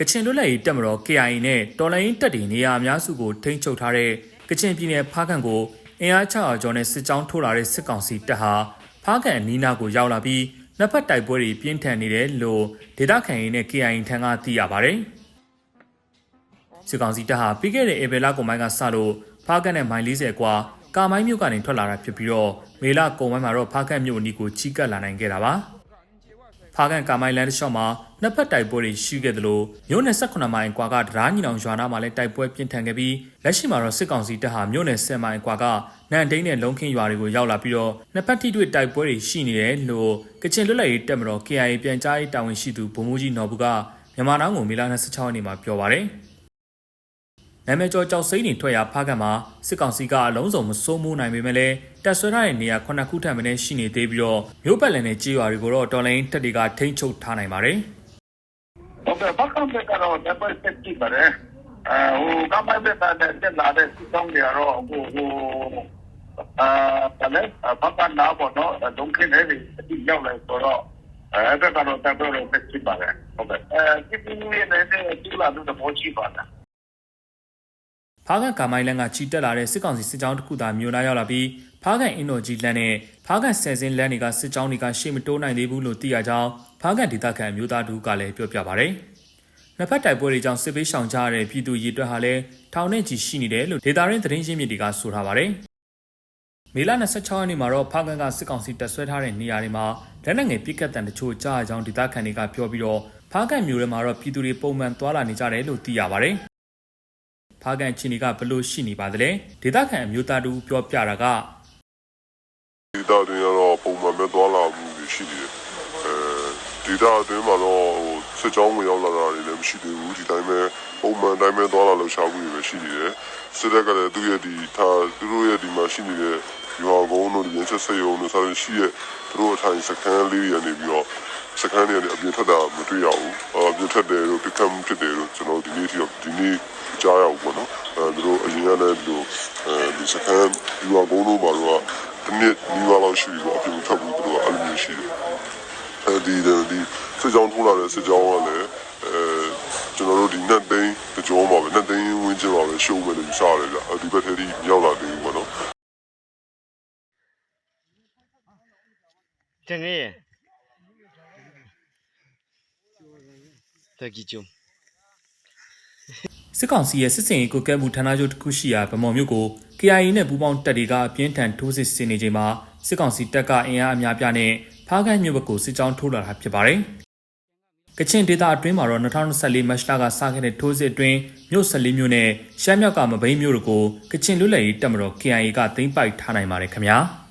ကချင်လွတ်လပ်ရေးတပ်မတော် KIA နဲ့တော်လိုင်းတပ်တွေနေရာအများစုကိုထိန်းချုပ်ထားတဲ့ကချင်ပြည်နယ်ဖားကန့်ကိုအင်အား600ကျော်နဲ့စစ်ကြောင်းထိုးလာတဲ့စစ်ကောင်စီတပ်ဟာဖားကန့်အနီးနားကိုရောက်လာပြီးနှစ်ဖက်တိုက်ပွဲတွေပြင်းထန်နေတယ်လို့ဒေသခံတွေနဲ့ KIA ထံကသိရပါတယ်။စစ်ကောင်စီတပ်ဟာပြီးခဲ့တဲ့ဧပြီလကုန်ပိုင်းကစလို့ဖားကန့်နဲ့မိုင်40ကွာကာမိုင်းမြို့ကနေထွက်လာတာဖြစ်ပြီးတော့မေလကုန်ပိုင်းမှာတော့ဖားကန့်မြို့အနီးကိုချီကပ်လာနိုင်ခဲ့တာပါ။ ဖားကန်ကာမိုင်လန်တစ်လျှောက်မှာနှစ်ဖက်တိုက်ပွဲတွေရှိခဲ့သလိုမြို့နယ်18မိုင်ကွာကဒရားညီနောင်ရွာနာမှာလည်းတိုက်ပွဲပြင်းထန်ခဲ့ပြီးလက်ရှိမှာတော့စစ်ကောင်စီတပ်ဟာမြို့နယ်10မိုင်ကွာကနန်ဒိန်းနဲ့လုံခင်းရွာတွေကိုရောက်လာပြီးတော့နှစ်ဖက်ထိတွေ့တိုက်ပွဲတွေရှိနေတယ်လို့ကချင်လွတ်လပ်ရေးတပ်မတော် KIA ပြန်ကြားရေးတာဝန်ရှိသူဗိုလ်မှူးကြီးနော်ဘူးကမြန်မာနိုင်ငံကိုမေလ26ရက်နေ့မှာပြောပါရယ် နာမည်ကျော်ကြောက်စိမ့်နေထွက်ရာဖားကတ်မှာစစ်ကောင်စီကအလုံးစုံမစိုးမိုးနိုင်ပေမဲ့လည်းတပ်ဆွဲထားတဲ့နေရာခုနှစ်ခုထပ်မင်းရှိနေသေးပြီးတော့မြို့ပတ်လည်နဲ့ကြေးရွာတွေကိုတော့တော်လိုင်းတပ်တွေကထိန်းချုပ်ထားနိုင်ပါတယ်ဟုတ်ကဲ့ဘာကံပဲကတော့တပတ်ဆက်ကြည့်ပါလေအဲဟိုကမိုင်းပဲတာတက်လာတဲ့စီဆောင်တွေကတော့ဟိုဟိုအာလည်းဘာကနာဘောနော်ဒုံခင်းနေပြီအတိရောက်လာဆိုတော့အဲဒါကတော့တပတ်တော့ဆက်ကြည့်ပါလေဟုတ်ကဲ့အဲဒီဒီနေ့လည်းဒီလာတော့ဘောကြည့်ပါလား ဖားကန်ကာမိုင်လန်ကချီတက်လာတဲ့စစ်ကောင်စီစစ်ကြောင်းတစ်ခုသာမြို့နာရောက်လာပြီးဖားကန်အင်ဒိုဂျီလန်နဲ့ဖားကန်ဆယ်စင်းလန်တွေကစစ်ကြောင်းတွေကရှေ့မတိုးနိုင်သေးဘူးလို့သိရကြောင်းဖားကန်ဒေသခံမျိုးသားတို့ကလည်းပြောပြပါဗျ။နှစ်ဖက်တိုက်ပွဲတွေကြောင့်စစ်ပေးရှောင်ကြရတဲ့ပြည်သူရည်တွက်ဟာလည်းထောင်နဲ့ချီရှိနေတယ်လို့ဒေတာရင်းသတင်းရင်းမြစ်တွေကဆိုထားပါတယ်။မေလ26ရက်နေ့မှာတော့ဖားကန်ကစစ်ကောင်စီတပ်ဆွဲထားတဲ့နေရာတွေမှာလက်နက်ငယ်ပစ်ကတ်တံတချို့ကြားရကြောင်းဒေသခံတွေကပြောပြီးတော့ဖားကန်မြို့ထဲမှာတော့ပြည်သူတွေပုံမှန်သွာလာနေကြတယ်လို့သိရပါတယ်။ဖား ကန်ချင်းတွေကဘလို့ရှိနေပါသလဲဒေသခံအမျိုးသားတို့ပြောပြတာကဒေတာတွင်ကတော့ပုံမှန်ပဲသွားလာမှုတွေရှိနေတယ်အဲဒေတာအတွင်းမှာတော့ဟိုစစ်ကြောင်းဝင်ရောက်လာတာတွေလည်းမရှိသေးဘူးဒီတိုင်းပဲပုံမှန်တိုင်းပဲသွားလာလှုပ်ရှားမှုတွေပဲရှိနေတယ်စစ်တပ်ကလည်းသူ့ရဲ့ဒီထားသူတို့ရဲ့ဒီမှာရှိနေတဲ့ရွာကုန်းတို့ဒီရင်းချက်စရုံတို့ဆိုရင်ရှိရဲ့သူတို့အထိုင်စခန်းလေးတွေကနေပြီးတော့ စခန်းတွေကနေအပြင်ထွက်တာမတွေ့ရဘူးအပြင်ထွက်တယ်လို့ပြခတ်မှုဖြစ်တယ်လို့ကျွန်တော်ဒီနေ့ထိဒီနေ့ကြားရဘူးပေါ့နော်အဲသူတို့အရင်ကလည်းဒီလိုအဲဒီစခန်းရွာကုန်းတို့ဘာလို့ကဒီနေ့ဒီဝါလောက်ရှိပြီပေါ့အပြင်ထွက်ဘူးသူတို့ကအဲ့လိုမျိုးရှိတယ်အဲဒီဒီစစ်ကြောင်းထိုးလာတဲ့စစ်ကြောင်းကလည်းအဲကျွန်တော်တို့ဒီ net သိန်းကြောမှာပဲ net သိန်းဝင်းကျင်ပါပဲရှုံးမယ်လို့ယူဆရတယ်ဗျဒီဘက်ထဲဒီရောက်လာတယ်ပေါ့နော်တငယ် တကီကျုံစစ်ကောင်စီရဲ့စစ်စင်ရေးကိုကဲမှုဌာနချုပ်တစ်ခုရှိရာဗမော်မြို့ကို KIA နဲ့ပူးပေါင်းတပ်တွေကအပြင်းထန်ထိုးစစ်ဆင်နေချိန်မှာစစ်ကောင်စီတပ်ကအင်အားအများပြားနဲ့ဖားကန့်မြို့ဘက်ကိုစစ်ကြောင်းထိုးလာတာဖြစ်ပါတယ်။ကချင်ဒေသအတွင်းမှာတော့2024မတ်လကစခဲ့တဲ့ထိုးစစ်အတွင်းမြို့14မြို့နဲ့ရှမ်းမြောက်ကမဘိန်းမြို့တို့ကိုကချင်လွတ်လပ်ရေးတပ်မတော် KIA ကသိမ်းပိုက်ထားနိုင်ပါတယ်ခင်ဗျာ။